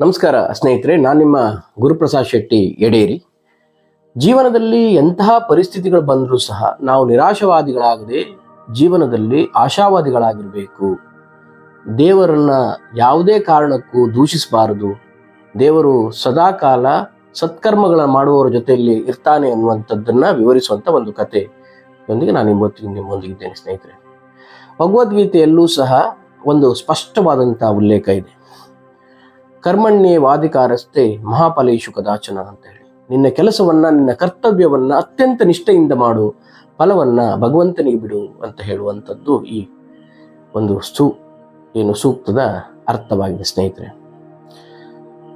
ನಮಸ್ಕಾರ ಸ್ನೇಹಿತರೆ, ನಾನು ನಿಮ್ಮ ಗುರುಪ್ರಸಾದ್ ಶೆಟ್ಟಿ ಎಡೇರಿ ಜೀವನದಲ್ಲಿ ಎಂತಹ ಪರಿಸ್ಥಿತಿಗಳು ಬಂದರೂ ಸಹ ನಾವು ನಿರಾಶವಾದಿಗಳಾಗದೆ ಜೀವನದಲ್ಲಿ ಆಶಾವಾದಿಗಳಾಗಿರಬೇಕು. ದೇವರನ್ನ ಯಾವುದೇ ಕಾರಣಕ್ಕೂ ದೂಷಿಸಬಾರದು. ದೇವರು ಸದಾಕಾಲ ಸತ್ಕರ್ಮಗಳ ಮಾಡುವವರ ಜೊತೆಯಲ್ಲಿ ಇರ್ತಾನೆ ಅನ್ನುವಂಥದ್ದನ್ನು ವಿವರಿಸುವಂಥ ಒಂದು ಕತೆ ಯೊಂದಿಗೆ ನಾನು ಇವತ್ತಿಗೆ ನಿಮ್ಮೊಂದಿಗಿದ್ದೇನೆ ಸ್ನೇಹಿತರೆ. ಭಗವದ್ಗೀತೆಯಲ್ಲೂ ಸಹ ಒಂದು ಸ್ಪಷ್ಟವಾದಂಥ ಉಲ್ಲೇಖ ಇದೆ. ಕರ್ಮಣ್ಯೇ ವಾದಿಕಾರಸ್ತೆ ಮಹಾಫಲೇಶು ಕದಾಚನ ಅಂತ ಹೇಳಿ ನಿನ್ನ ಕೆಲಸವನ್ನ, ನಿನ್ನ ಕರ್ತವ್ಯವನ್ನ ಅತ್ಯಂತ ನಿಷ್ಠೆಯಿಂದ ಮಾಡು, ಫಲವನ್ನ ಭಗವಂತನಿಗೆ ಬಿಡು ಅಂತ ಹೇಳುವಂಥದ್ದು ಈ ಒಂದು ಸೂ, ಏನು ಸೂಕ್ತದ ಅರ್ಥವಾಗಿದೆ ಸ್ನೇಹಿತರೆ.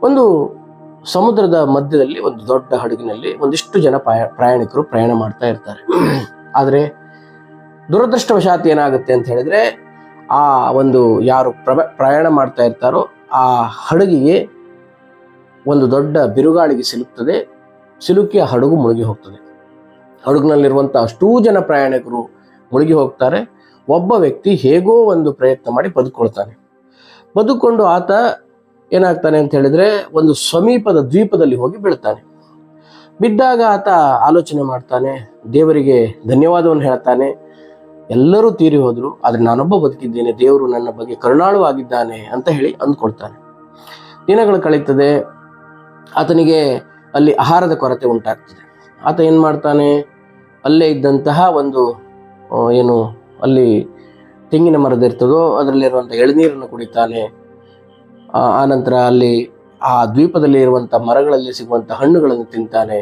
ಒಂದು ಸಮುದ್ರದ ಮಧ್ಯದಲ್ಲಿ, ಒಂದು ದೊಡ್ಡ ಹಡಗಿನಲ್ಲಿ ಒಂದಿಷ್ಟು ಜನ ಪ್ರಯಾ- ಪ್ರಯಾಣಿಕರು ಪ್ರಯಾಣ ಮಾಡ್ತಾ ಇರ್ತಾರೆ. ಆದರೆ ದುರದೃಷ್ಟವಶಾತ್ ಏನಾಗುತ್ತೆ ಅಂತ ಹೇಳಿದ್ರೆ, ಆ ಒಂದು ಯಾರು ಪ್ರಯಾಣ ಮಾಡ್ತಾ ಇರ್ತಾರೋ ಆ ಹಡಗಿಗೆ ಒಂದು ದೊಡ್ಡ ಬಿರುಗಾಳಿಗೆ ಸಿಲುಕ್ತದೆ. ಸಿಲುಕಿ ಆ ಹಡಗು ಮುಳುಗಿ ಹೋಗ್ತದೆ. ಹಡಗಿನಲ್ಲಿರುವಂಥ ಅಷ್ಟೂ ಜನ ಪ್ರಯಾಣಿಕರು ಮುಳುಗಿ ಹೋಗ್ತಾರೆ. ಒಬ್ಬ ವ್ಯಕ್ತಿ ಹೇಗೋ ಒಂದು ಪ್ರಯತ್ನ ಮಾಡಿ ಬದುಕೊಳ್ತಾನೆ. ಬದುಕೊಂಡು ಆತ ಏನಾಗ್ತಾನೆ ಅಂತ ಹೇಳಿದ್ರೆ ಒಂದು ಸಮೀಪದ ದ್ವೀಪದಲ್ಲಿ ಹೋಗಿ ಬೀಳ್ತಾನೆ. ಬಿದ್ದಾಗ ಆತ ಆಲೋಚನೆ ಮಾಡ್ತಾನೆ. ದೇವರಿಗೆ ಧನ್ಯವಾದವನ್ನು ಹೇಳ್ತಾನೆ. ಎಲ್ಲರೂ ತೀರಿ ಹೋದ್ರು, ಆದ್ರೆ ನಾನೊಬ್ಬ ಬದುಕಿದ್ದೇನೆ, ದೇವರು ನನ್ನ ಬಗ್ಗೆ ಕರುಣಾಳುವಾಗಿದ್ದಾನೆ ಅಂತ ಹೇಳಿ ಅಂದ್ಕೊಳ್ತಾನೆ. ದಿನಗಳು ಕಳೀತದೆ, ಆತನಿಗೆ ಅಲ್ಲಿ ಆಹಾರದ ಕೊರತೆ ಉಂಟಾಗ್ತದೆ. ಆತ ಏನು ಮಾಡ್ತಾನೆ, ಅಲ್ಲೇ ಇದ್ದಂತಹ ಒಂದು ಏನು, ಅಲ್ಲಿ ತೆಂಗಿನ ಮರದ ಇರ್ತದೋ ಅದರಲ್ಲಿರುವಂಥ ಎಳನೀರನ್ನು ಕುಡಿತಾನೆ. ಆನಂತರ ಅಲ್ಲಿ ಆ ದ್ವೀಪದಲ್ಲಿ ಇರುವಂಥ ಮರಗಳಲ್ಲಿ ಸಿಗುವಂಥ ಹಣ್ಣುಗಳನ್ನು ತಿಂತಾನೆ,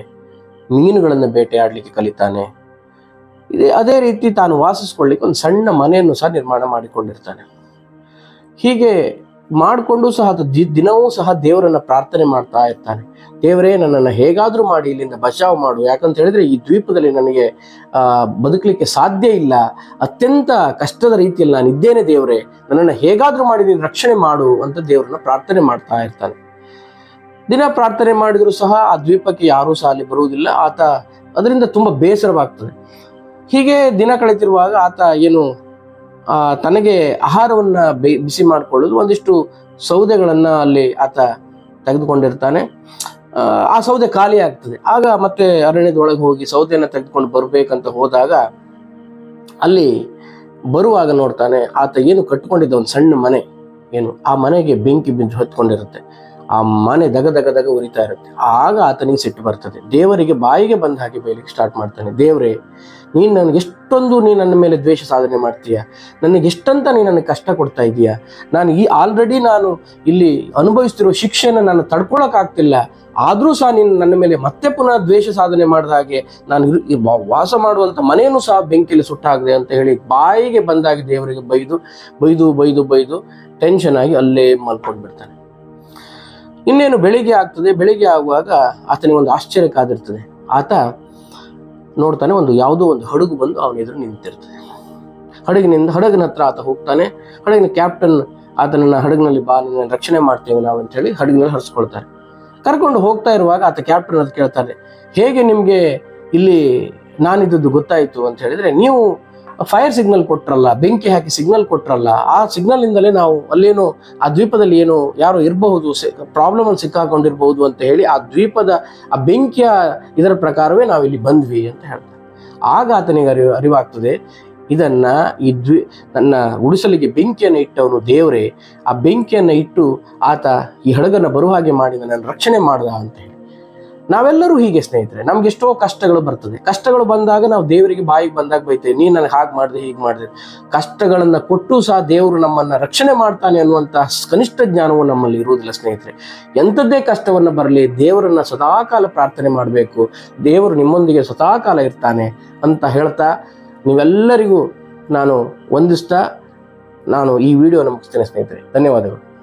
ಮೀನುಗಳನ್ನು ಬೇಟೆಯಾಡಲಿಕ್ಕೆ ಕಲಿತಾನೆ. ಇದೇ, ಅದೇ ರೀತಿ ತಾನು ವಾಸಿಸ್ಕೊಳ್ಳಿಕ್ಕೆ ಒಂದು ಸಣ್ಣ ಮನೆಯನ್ನು ಸಹ ನಿರ್ಮಾಣ ಮಾಡಿಕೊಂಡಿರ್ತಾನೆ. ಹೀಗೆ ಮಾಡಿಕೊಂಡು ಸಹ ದಿನವೂ ಸಹ ದೇವರನ್ನ ಪ್ರಾರ್ಥನೆ ಮಾಡ್ತಾ ಇರ್ತಾನೆ. ದೇವರೇ, ನನ್ನನ್ನು ಹೇಗಾದರೂ ಮಾಡಿ, ಇಲ್ಲಿಂದ ಬಚಾವ್ ಮಾಡು. ಯಾಕಂತ ಹೇಳಿದ್ರೆ ಈ ದ್ವೀಪದಲ್ಲಿ ನನಗೆ ಬದುಕಲಿಕ್ಕೆ ಸಾಧ್ಯ ಇಲ್ಲ. ಅತ್ಯಂತ ಕಷ್ಟದ ರೀತಿಯಲ್ಲಿ ನಾನು ಇದ್ದೇನೆ ದೇವರೇ. ನನ್ನನ್ನು ಹೇಗಾದರೂ ಮಾಡಿ, ನೀನು ರಕ್ಷಣೆ ಮಾಡು ಅಂತ ದೇವರನ್ನ ಪ್ರಾರ್ಥನೆ ಮಾಡ್ತಾ ಇರ್ತಾನೆ. ದಿನ ಪ್ರಾರ್ಥನೆ ಮಾಡಿದರೂ ಸಹ ಆ ದ್ವೀಪಕ್ಕೆ ಯಾರೂ ಸಹ ಅಲ್ಲಿ ಬರುವುದಿಲ್ಲ. ಆತ ಅದರಿಂದ ತುಂಬಾ ಬೇಸರವಾಗ್ತದೆ. ಹೀಗೆ ದಿನ ಕಳೆತಿರುವಾಗ ಆತ ಏನು ತನಗೆ ಆಹಾರವನ್ನ ಬಿಸಿ ಮಾಡಿಕೊಳ್ಳೋದು ಒಂದಿಷ್ಟು ಸೌದೆಗಳನ್ನ ಅಲ್ಲಿ ಆತ ತೆಗೆದುಕೊಂಡಿರ್ತಾನೆ. ಆ ಸೌದೆ ಖಾಲಿ ಆಗ್ತದೆ. ಆಗ ಮತ್ತೆ ಅರಣ್ಯದೊಳಗೆ ಹೋಗಿ ಸೌದೆಯನ್ನು ತೆಗೆದುಕೊಂಡು ಬರಬೇಕಂತ ಹೋದಾಗ ಅಲ್ಲಿ ಬರುವಾಗ ನೋಡ್ತಾನೆ, ಆತ ಏನು ಕಟ್ಟಿಕೊಂಡಿದ್ದ ಒಂದು ಸಣ್ಣ ಮನೆ, ಏನು, ಆ ಮನೆಗೆ ಬೆಂಕಿ ಬಿದ್ದು ಹೊತ್ಕೊಂಡಿರುತ್ತೆ. ಆ ಮನೆ ದಗ ದಗ ದಗ ಉರಿತಾ ಇರುತ್ತೆ. ಆಗ ಆತನಿಗೆ ಸಿಟ್ಟು ಬರ್ತದೆ. ದೇವರಿಗೆ ಬಾಯಿಗೆ ಬಂದ ಹಾಗೆ ಬೈಲಿಕ್ಕೆ ಸ್ಟಾರ್ಟ್ ಮಾಡ್ತಾನೆ. ದೇವರೇ, ನೀನು ನನಗೆ ಎಷ್ಟೊಂದು ನೀನು ನನ್ನ ಮೇಲೆ ದ್ವೇಷ ಸಾಧನೆ ಮಾಡ್ತೀಯ? ನನಗೆ ಎಷ್ಟಂತ ನೀನು ನನಗೆ ಕಷ್ಟ ಕೊಡ್ತಾ ಇದೀಯ? ನಾನು ಈ ಆಲ್ರೆಡಿ ನಾನು ಇಲ್ಲಿ ಅನುಭವಿಸ್ತಿರೋ ಶಿಕ್ಷೆನ ನಾನು ತಡ್ಕೊಳಕ್ಕಾಗ್ತಿಲ್ಲ. ಆದರೂ ಸಹ ನೀನು ನನ್ನ ಮೇಲೆ ಮತ್ತೆ ಪುನಃ ದ್ವೇಷ ಸಾಧನೆ ಮಾಡಿದ ಹಾಗೆ ನಾನು ವಾಸ ಮಾಡುವಂಥ ಮನೆಯನ್ನು ಸಹ ಬೆಂಕಿಯಲ್ಲಿ ಸುಟ್ಟಾಗಿದೆ ಅಂತ ಹೇಳಿ ಬಾಯಿಗೆ ಬಂದಾಗ ದೇವರಿಗೆ ಬೈದು ಬೈದು ಬೈದು ಬೈದು ಟೆನ್ಷನ್ ಆಗಿ ಅಲ್ಲೇ ಮಲ್ಕೊಂಡ್ಬಿಡ್ತಾನೆ. ಇನ್ನೇನು ಬೆಳಿಗ್ಗೆ ಆಗ್ತದೆ? ಬೆಳಿಗ್ಗೆ ಆಗುವಾಗ ಆತನಿಗೆ ಒಂದು ಆಶ್ಚರ್ಯ ಕಾದಿರ್ತದೆ. ಆತ ನೋಡ್ತಾನೆ ಒಂದು ಯಾವುದೋ ಒಂದು ಹಡಗು ಬಂದು ಅವನ ಎದುರು ನಿಂತಿರ್ತದೆ. ಹಡಗಿನಿಂದ, ಹಡಗಿನ ಹತ್ರ ಆತ ಹೋಗ್ತಾನೆ. ಹಡಗಿನ ಕ್ಯಾಪ್ಟನ್ ಆತನನ್ನ ಹಡಗಿನಲ್ಲಿ ಬಾ ರಕ್ಷಣೆ ಮಾಡ್ತೇವೆ ನಾವು ಅಂತ ಹೇಳಿ ಹಡಗಿನಲ್ಲಿ ಹರಿಸ್ಕೊಳ್ತಾರೆ. ಕರ್ಕೊಂಡು ಹೋಗ್ತಾ ಇರುವಾಗ ಆತ ಕ್ಯಾಪ್ಟನ್ ಅದು ಕೇಳ್ತಾರೆ, ಹೇಗೆ ನಿಮಗೆ ಇಲ್ಲಿ ನಾನಿದ್ದದ್ದು ಗೊತ್ತಾಯಿತು? ಅಂತ ಹೇಳಿದ್ರೆ, ನೀವು ಫೈರ್ ಸಿಗ್ನಲ್ ಕೊಟ್ರಲ್ಲ, ಬೆಂಕಿ ಹಾಕಿ ಸಿಗ್ನಲ್ ಕೊಟ್ರಲ್ಲ, ಆ ಸಿಗ್ನಲ್ ಇಂದಲೇ ನಾವು ಅಲ್ಲೇನೋ, ಆ ದ್ವೀಪದಲ್ಲಿ ಏನೋ ಯಾರೋ ಇರಬಹುದು ಪ್ರಾಬ್ಲಮ್ ಅಲ್ಲಿ ಸಿಕ್ಕಾಕೊಂಡಿರಬಹುದು ಅಂತ ಹೇಳಿ ಆ ದ್ವೀಪದ, ಆ ಬೆಂಕಿಯ ಇದರ ಪ್ರಕಾರವೇ ನಾವು ಇಲ್ಲಿ ಬಂದ್ವಿ ಅಂತ ಹೇಳ್ತಾರೆ. ಆಗ ಆತನಿಗೆ ಅರಿವು, ಅರಿವಾಗ್ತದೆ, ಇದನ್ನ ಈ ದ್ವಿ ನನ್ನ ಉಡಿಸಲಿಗೆ ಬೆಂಕಿಯನ್ನು ಇಟ್ಟವನು ದೇವರೇ, ಆ ಬೆಂಕಿಯನ್ನು ಇಟ್ಟು ಆತ ಈ ಹಡಗನ್ನು ಬರುವ ಹಾಗೆ ಮಾಡಿದ ನನ್ನ ರಕ್ಷಣೆ ಮಾಡ್ದ ಅಂತ ಹೇಳಿ. ನಾವೆಲ್ಲರೂ ಹೀಗೆ ಸ್ನೇಹಿತರೆ, ನಮ್ಗೆ ಎಷ್ಟೋ ಕಷ್ಟಗಳು ಬರ್ತದೆ. ಕಷ್ಟಗಳು ಬಂದಾಗ ನಾವು ದೇವರಿಗೆ ಬಾಯಿಗೆ ಬಂದಾಗ ಬೈತೇವೆ, ನೀನು ನನಗೆ ಹಾಗೆ ಮಾಡಿದೆ, ಹೀಗೆ ಮಾಡಿದೆ. ಕಷ್ಟಗಳನ್ನು ಕೊಟ್ಟು ಸಹ ದೇವರು ನಮ್ಮನ್ನ ರಕ್ಷಣೆ ಮಾಡ್ತಾನೆ ಅನ್ನುವಂತಹ ಕನಿಷ್ಠ ಜ್ಞಾನವು ನಮ್ಮಲ್ಲಿ ಇರುವುದಿಲ್ಲ ಸ್ನೇಹಿತರೆ. ಎಂಥದ್ದೇ ಕಷ್ಟವನ್ನು ಬರಲಿ, ದೇವರನ್ನ ಸದಾಕಾಲ ಪ್ರಾರ್ಥನೆ ಮಾಡಬೇಕು, ದೇವರು ನಿಮ್ಮೊಂದಿಗೆ ಸದಾಕಾಲ ಇರ್ತಾನೆ ಅಂತ ಹೇಳ್ತಾ ನೀವೆಲ್ಲರಿಗೂ ನಾನು ವಂದಿಸ್ತಾ, ನಾನು ಈ ವಿಡಿಯೋನ ಮುಗಿಸ್ತೇನೆ ಸ್ನೇಹಿತರೆ. ಧನ್ಯವಾದಗಳು.